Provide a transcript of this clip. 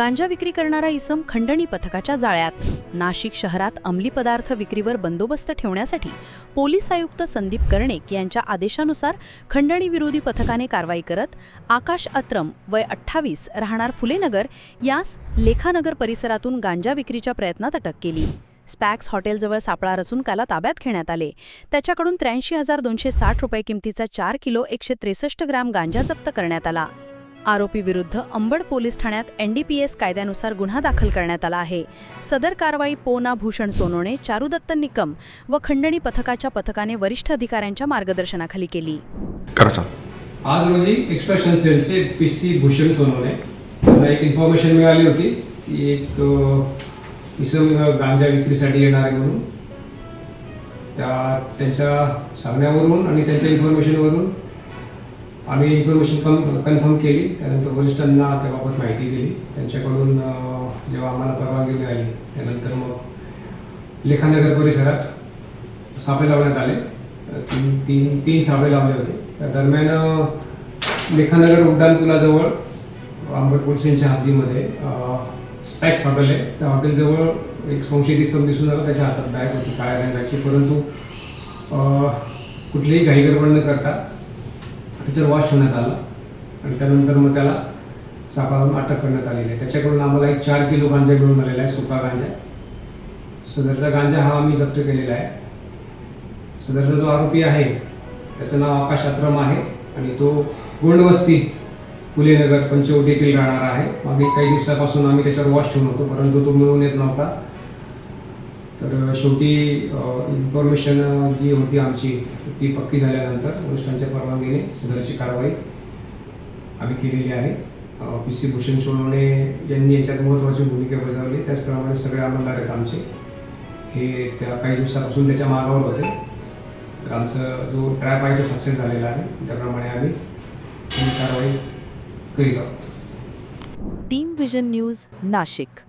गांजा विक्री करणारा इसम खंडणी पथकाच्या जाळ्यात. नाशिक शहरात अंमली पदार्थ विक्रीवर बंदोबस्त ठेवण्यासाठी पोलीस आयुक्त संदीप कर्णिक यांच्या आदेशानुसार खंडणी विरोधी पथकाने कारवाई करत आकाश अत्रम वय अठ्ठावीस राहणार फुलेनगर यास लेखानगर परिसरातून गांजा विक्रीच्या प्रयत्नात अटक केली. स्पॅक्स हॉटेलजवळ सापळा रचून त्याला ताब्यात घेण्यात आले. त्याच्याकडून त्र्याऐंशी हजार दोनशे साठ रुपये किमतीचा चार किलो एकशे त्रेसष्ट ग्रॅम गांजा जप्त करण्यात आला. आरोपी विरुद्ध अंबड पोलीस ठाण्यात एनडीपीएस कायद्यानुसार गुन्हा दाखल करण्यात आला आहे. सदर कारवाई पोना भूषण सोनोने चारुदत्त निकम व खंडणी पथकाच्या पथकाने वरिष्ठ अधिकाऱ्यांच्या मार्गदर्शनाखाली केली. आज रोजी एक्स्ट्रॅक्शन सेलचे पी सी भूषण सोनवणे त्यांना एक इन्फॉर्मेशन मिळाली होती की एक इसम गांजा विक्रीसाठी येणार आहे म्हणून. त्या त्यांच्या सांगण्यावरून आणि त्यांच्या इन्फॉर्मेशनवरून आम्ही इन्फॉर्मेशन कम कन्फर्म केली. त्यानंतर वरिष्ठांना त्याबाबत माहिती दिली. त्यांच्याकडून जेव्हा आम्हाला परवानगी मिळाली त्यानंतर मग लेखानगर परिसरात सापे लावण्यात आले. तीन तीन तीन सापे लावले होते. त्या दरम्यान लेखानगर उड्डाणपुलाजवळ अंबड पोलिसांच्या हद्दीमध्ये स्पॅक हॉटेल आहे त्या हॉटेलजवळ एक संशयित दिसत दिसून आला. त्याच्या हातात बॅग होती काळ्या रंगाची. परंतु कुठलीही घाईगडबड न करता त्याच्यावर वॉश ठेवण्यात आला. आणि त्यानंतर मग त्याला सापळावरून अटक करण्यात आलेली आहे. त्याच्याकडून आम्हाला एक चार किलो गांजा मिळून आलेला आहे सुका गांजा. सदरचा गांजा हा आम्ही जप्त केलेला आहे. सदरचा जो आरोपी आहे त्याचं नाव आकाश अक्रम आहे आणि तो गोंडवस्ती फुलेनगर पंचवटी येथील राहणार आहे. मागील काही दिवसापासून आम्ही त्याच्यावर वॉश ठेवून होतो परंतु तो मिळून येत नव्हता. तर शेवटी इन्फॉर्मेशन जी होती आमची ती पक्की झाल्यानंतर वरिष्ठांच्या परवानगीने सदरची कारवाई आम्ही केलेली आहे. पी सी भूषण सोनवणे यांनी याच्यात महत्त्वाची भूमिका बजावली. त्याचप्रमाणे सगळे आमदार आहेत आमचे. हे त्या काही दिवसापासून त्याच्या मार्गावर होते. तर आमचा जो ट्रॅप आहे तो सक्सेस झालेला आहे. त्याप्रमाणे आम्ही कारवाई करीत आहोत. Team vision news Nashik.